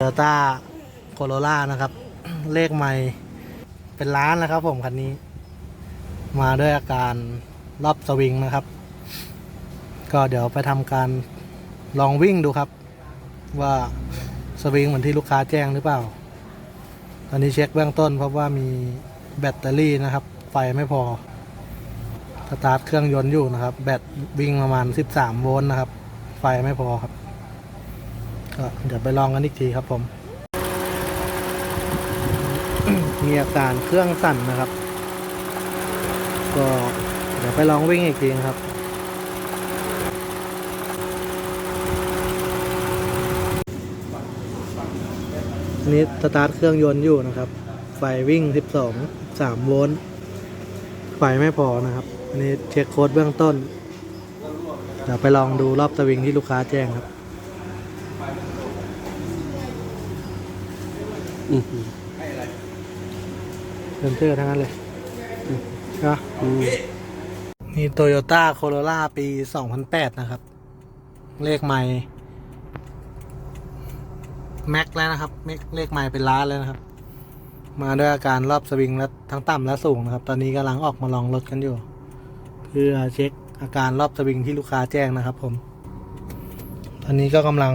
โตโยต้าโคโรล่านะครับ เลขใหม่เป็นล้านนะครับผมคันนี้ มาด้วยอาการรอบสวิงนะครับ ก็เดี๋ยวไปทำการลองวิ่งดูครับ ว่าสวิงเหมือนที่ลูกค้าแจ้งหรือเปล่า ตอนนี้เช็คเบื้องต้นพบว่ามีแบตเตอรี่นะครับ ไฟไม่พอสตาร์ทเครื่องยนต์อยู่นะครับ แบตวิ่งประมาณ 13 โวลต์นะครับ ไฟไม่พอครับ ก็เดี๋ยวไปลองกันอีกทีครับผม มีอาการเครื่องสั่นนะครับ ก็เดี๋ยวไปลองวิ่งอีกทีนะครับนี่สตาร์ทเครื่องยนต์อยู่นะครับ ไฟวิ่ง 12 3โวลต์ ไฟไม่พอนะครับ อันนี้เช็คโค้ดเบื้องต้น เดี๋ยวไปลองดูรอบสวิงที่ลูกค้าแจ้งครับ อืมอืมเซนเซอร์ทั้งนั้นเลยนะอืมนี่โตโยต้าโคโรล่าปี 2008 นะครับ เลขใหม่แม็กแล้วนะครับเลขเลขใหม่เป็นล้านแล้วนะครับ มาด้วยอาการรอบสวิงและทั้งต่ำและสูงนะครับ ตอนนี้กำลังออกมาลองรถกันอยู่ เพื่อเช็คอาการรอบสวิงที่ลูกค้าแจ้งนะครับ ผม ตอนนี้ก็กำลัง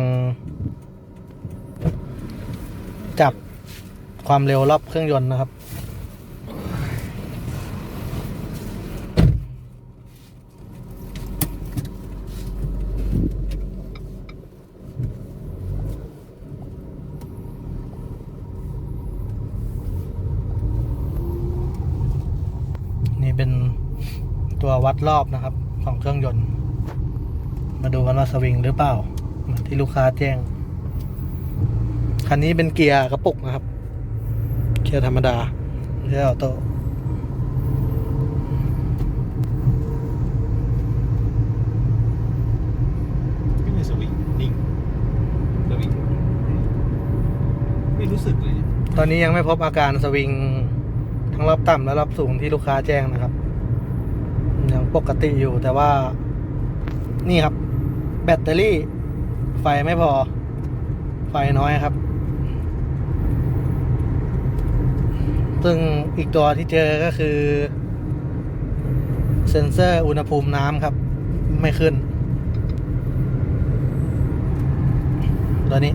จับ ความเร็วรอบเครื่องยนต์นะครับ นี่เป็นตัววัดรอบนะครับของเครื่องยนต์ มาดูกันว่าสวิงหรือเปล่า ที่ลูกค้าแจ้ง คันนี้เป็นเกียร์กระปุกนะครับ กียร์ธรรมดาไม่ใช่ออโต้ไม่มีสวิงนิ่งสวิงไม่รู้สึกเลย ตอนนี้ยังไม่พบอาการสวิงทั้งรอบต่ำและรอบสูงที่ลูกค้าแจ้งนะครับ ยังปกติอยู่แต่ว่า นี่ครับ แบตเตอรี่ ไฟไม่พอ ไฟน้อยครับ ซึ่งอีกตัวที่เจอก็คือ เซ็นเซอร์อุณหภูมิน้ำครับ ไม่ขึ้น ตัวนี้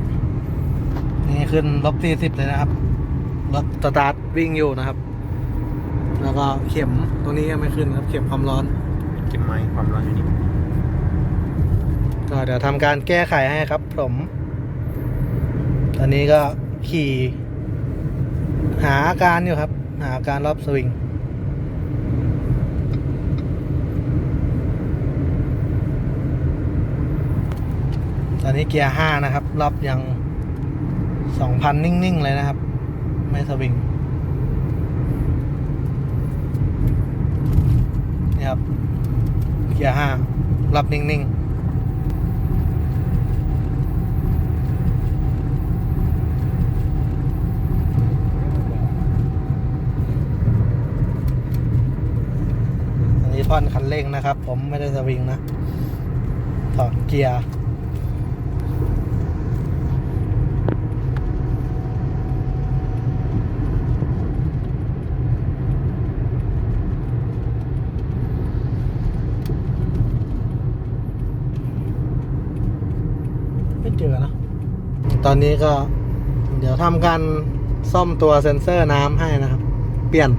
นี่ขึ้นลบสี่สิบเลยนะครับรถสตาร์ทวิ่งอยู่นะครับ แล้วก็เข็มตรงนี้ก็ไม่ขึ้นครับ เข็มความร้อนเก็บไม้ความร้อนอยู่นี่ก็เดี๋ยวทำการแก้ไขให้ครับ ผม ตอนนี้ก็ขี่ หาอาการอยู่ครับ หาอาการรอบสวิงตอนนี้เกียร์ห้านะครับ รอบยังสองพันนิ่ง ๆ เลยนะครับ ไม่สวิงนี่ครับ เกียร์ห้ารอบนิ่ง ๆ อันนี้ ท่อนคันเร่งนะครับ ผมไม่ได้สวิงนะถอดเกียร์ไม่เจอนะ ตอนนี้ก็ เดี๋ยวทำการซ่อมตัวเซ็นเซอร์น้ำให้นะครับ เปลี่ยน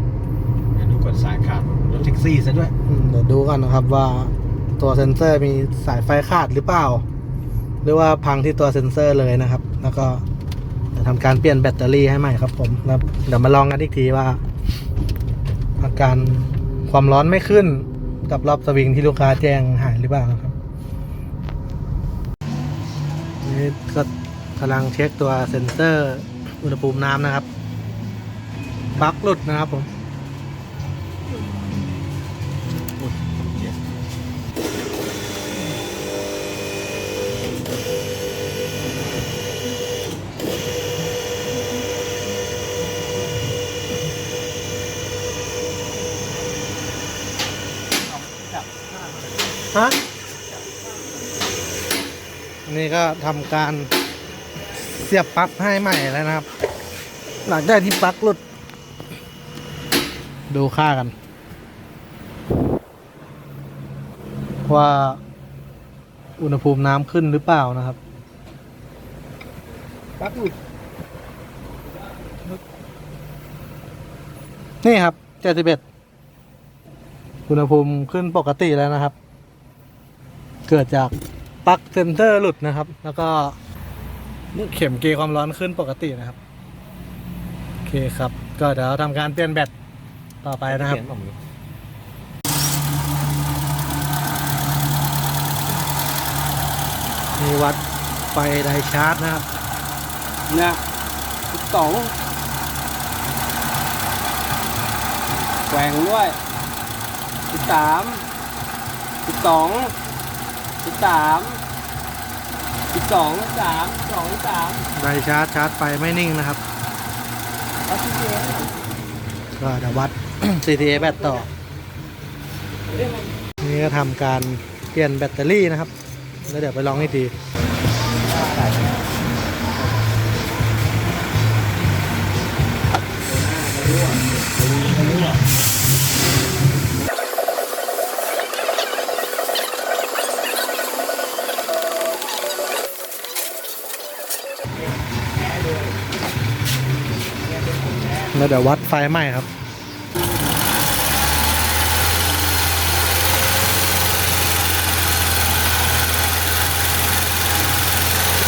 เดี๋ยวดูก่อนสายขาด รถแท็กซี่ซะด้วย อืมเดี๋ยวดูกันนะครับว่าตัวเซ็นเซอร์มีสายไฟขาดหรือเปล่า หรือว่าพังที่ตัวเซ็นเซอร์เลยนะครับ แล้วก็จะทำการเปลี่ยนแบตเตอรี่ให้ใหม่ครับผมแล้วเดี๋ยวมาลองกันอีกทีว่า อาการความร้อนไม่ขึ้นกับรอบสวิงที่ลูกค้าแจ้งหายหรือเปล่าครับนี่ก็กำลังเช็คตัวเซ็นเซอร์อุณหภูมิน้ำนะครับปลั๊กหลุดนะครับผม ฮะนี่ก็ทำการเสียบปลั๊กให้ใหม่แล้วนะครับ หลังจากที่ปลั๊กหลุด ดูค่ากัน ว่าอุณหภูมิน้ำขึ้นหรือเปล่านะครับปลั๊กหลุดนี่ครับเจ็ดสิบเอ็ดอุณหภูมิขึ้นปกติแล้วนะครับ เกิดจากปลั๊กเซนเซอร์หลุดนะครับ แล้วก็เข็มเกย์ความร้อนขึ้นปกตินะครับ โอเคครับ ก็เดี๋ยวทำการเปลี่ยนแบตต่อไปนะครับ มีวัดไฟไดชาร์จนะครับ เนี่ยสิบสองแหว่งด้วยสิบสามสิบสอง สิบสามสิบสองสามสองสามไดชาร์จชาร์จไฟไม่นิ่งนะครับแล้วที่เจ๊ก็เดี๋ยววัด CTA แบตต่อ นี่ก็ทำการเปลี่ยนแบตเตอรี่นะครับ แล้วเดี๋ยวไปลองให้ดี แล้วเดี๋ยววัดไฟใหม่ครับ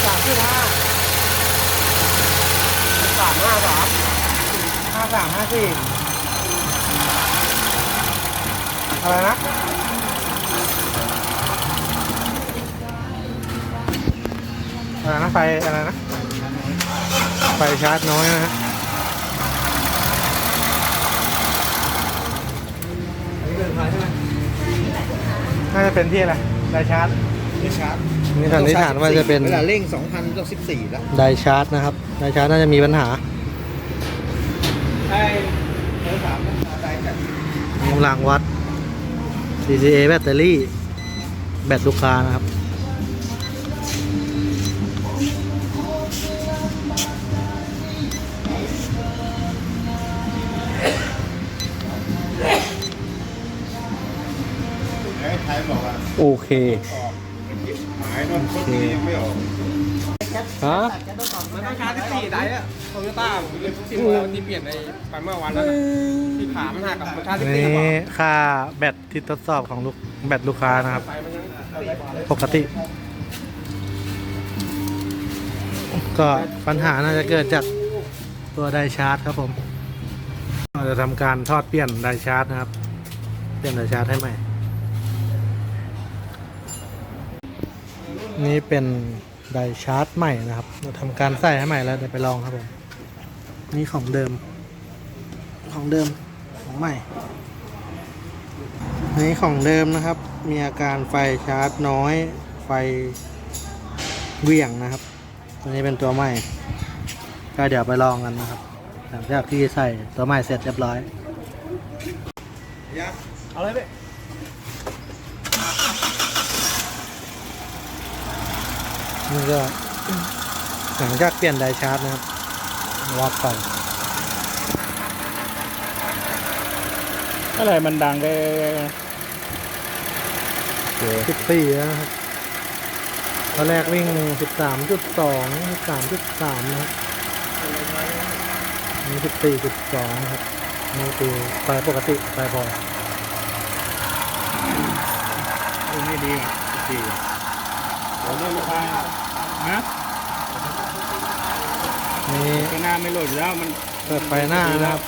สามสิบห้าสามห้าสามห้าสามห้าสี่อะไรนะอะไรนะไฟอะไรนะ ไฟชาร์จน้อยนะฮะ น่าจะเป็นที่อะไรไดชาร์จไม่ชาร์จนี่สันนิษฐานว่าจะเป็น เวลาเร่ง2,000ต้อง14 แล้วไดชาร์จนะครับ ไดชาร์จน่าจะมีปัญหาไอ้เออถามได้กันกำลังวัด CCA แบตเตอรี่ แบตลูกค้านะครับ ไทยบอกว่าโอเค ออกหมายนนต้นนี้ยังไม่ออกฮะ มันต้องชาร์จที่สี่ไดอะโตโยต้าที่เราที่เปลี่ยนในไปเมื่อวันนั้นที่ขามันหักกับมันชาร์จที่สี่นี่ค่าแบตที่ทดสอบของลูกแบตลูกค้านะครับ ไปมันยังปกติ ก็ปัญหาน่าจะเกิดจากตัวไดชาร์จครับผม เราจะทำการทอดเปลี่ยนไดชาร์จนะครับ เปลี่ยนไดชาร์จให้ใหม่ นี่เป็นไดชาร์จใหม่นะครับ เราทำการใส่ให้ใหม่แล้วเดี๋ยวไปลองครับผม นี่ของเดิม ของเดิมของใหม่อันนี้ของเดิมนะครับ มีอาการไฟชาร์จน้อย ไฟเหวี่ยงนะครับ ตัวนี้เป็นตัวใหม่ ก็เดี๋ยวไปลองกันนะครับ หลังจากที่ใส่ตัวใหม่เสร็จเรียบร้อยเอาเลยพี่ นี่ก็หลังจากเปลี่ยนไดชาร์จนะครับวัดไปอะไรมันดังได้สิบสี่แล้วนะครับตอนแรกวิ่งสิบสามจุดสองสิบสามจุดสามนะครับนี่สิบสี่จุดสองครับนี่คือไฟปกติไฟพอไม่ดีดี ผมไม่มาฮะนี่ก็หน้าไม่โหลดอยู่แล้วมันเปิดไฟหน้านะครับ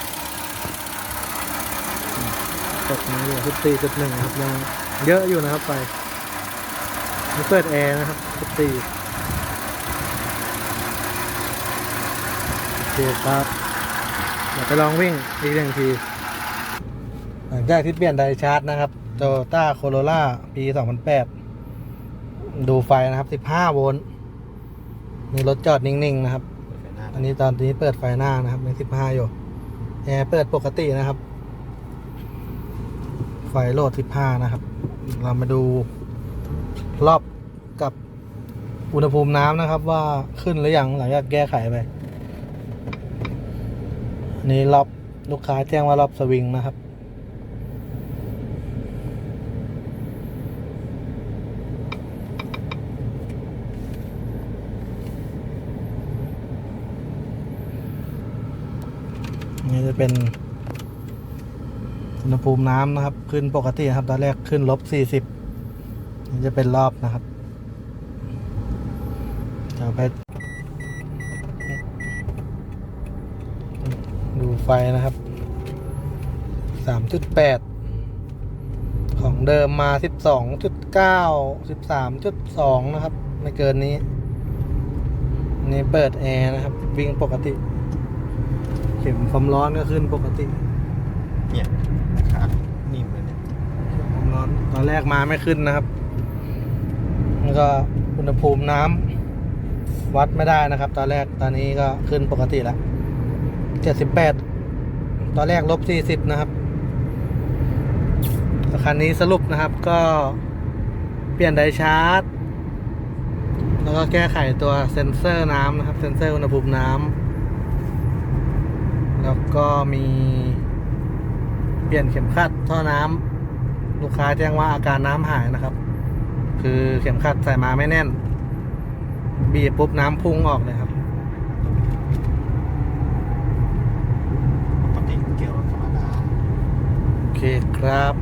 กดนี้อยู่สิบสี่จุดหนึ่งครับยังเยอะอยู่นะครับไฟนี่เปิดแอร์นะครับสิบสี่โอเคครับเดี๋ยวไปลองวิ่งอีกหนึ่งที หลังจากที่เปลี่ยนไดชาร์จนะครับ Toyota Corolla ปี 2008 ดูไฟนะครับ 15 โวลต์มีรถจอดนิ่งๆนะครับ อันนี้ตอนนี้เปิดไฟหน้านะครับยัง15 อยู่ แอร์เปิดปกตินะครับ ไฟโหลด 15 นะครับ เรามาดูรอบกับอุณหภูมิน้ำนะครับ ว่าขึ้นหรือยังหลังจากแก้ไขไปอันนี้รอบลูกค้าแจ้งว่ารอบสวิงนะครับ นี่จะเป็นอุณหภูมิน้ำนะครับ ขึ้นปกตินะครับ ตอนแรกขึ้นลบสี่สิบนี่จะเป็นรอบนะครับเดี๋ยวไปดูไฟนะครับสามจุดแปดของเดิมมาสิบสองจุดเก้าสิบสามจุดสองนะครับ ไม่เกินนี้ นี่เปิดแอร์นะครับ วิ่งปกติ เข็มความร้อนก็ขึ้นปกติเนี่ยขานิ่มเลยเนี่ยความร้อนตอนแรกมาไม่ขึ้นนะครับ แล้วก็อุณหภูมิน้ำวัดไม่ได้นะครับ ตอนแรกตอนนี้ก็ขึ้นปกติแล้วเจ็ดสิบแปดตอนแรกลบสี่สิบนะครับคันนี้สรุปนะครับก็เปลี่ยนไดชาร์จ แล้วก็แก้ไขตัวเซ็นเซอร์น้ำนะครับ เซ็นเซอร์อุณหภูมิน้ำ แล้วก็มีเปลี่ยนเข็มขัดท่อน้ำลูกค้าแจ้งว่าอาการน้ำหายนะครับ คือเข็มขัดใส่มาไม่แน่น บีบปุ๊บน้ำพุ่งออกเลยครับปกติเกี่ยวกับธรรมดาโอเคครับ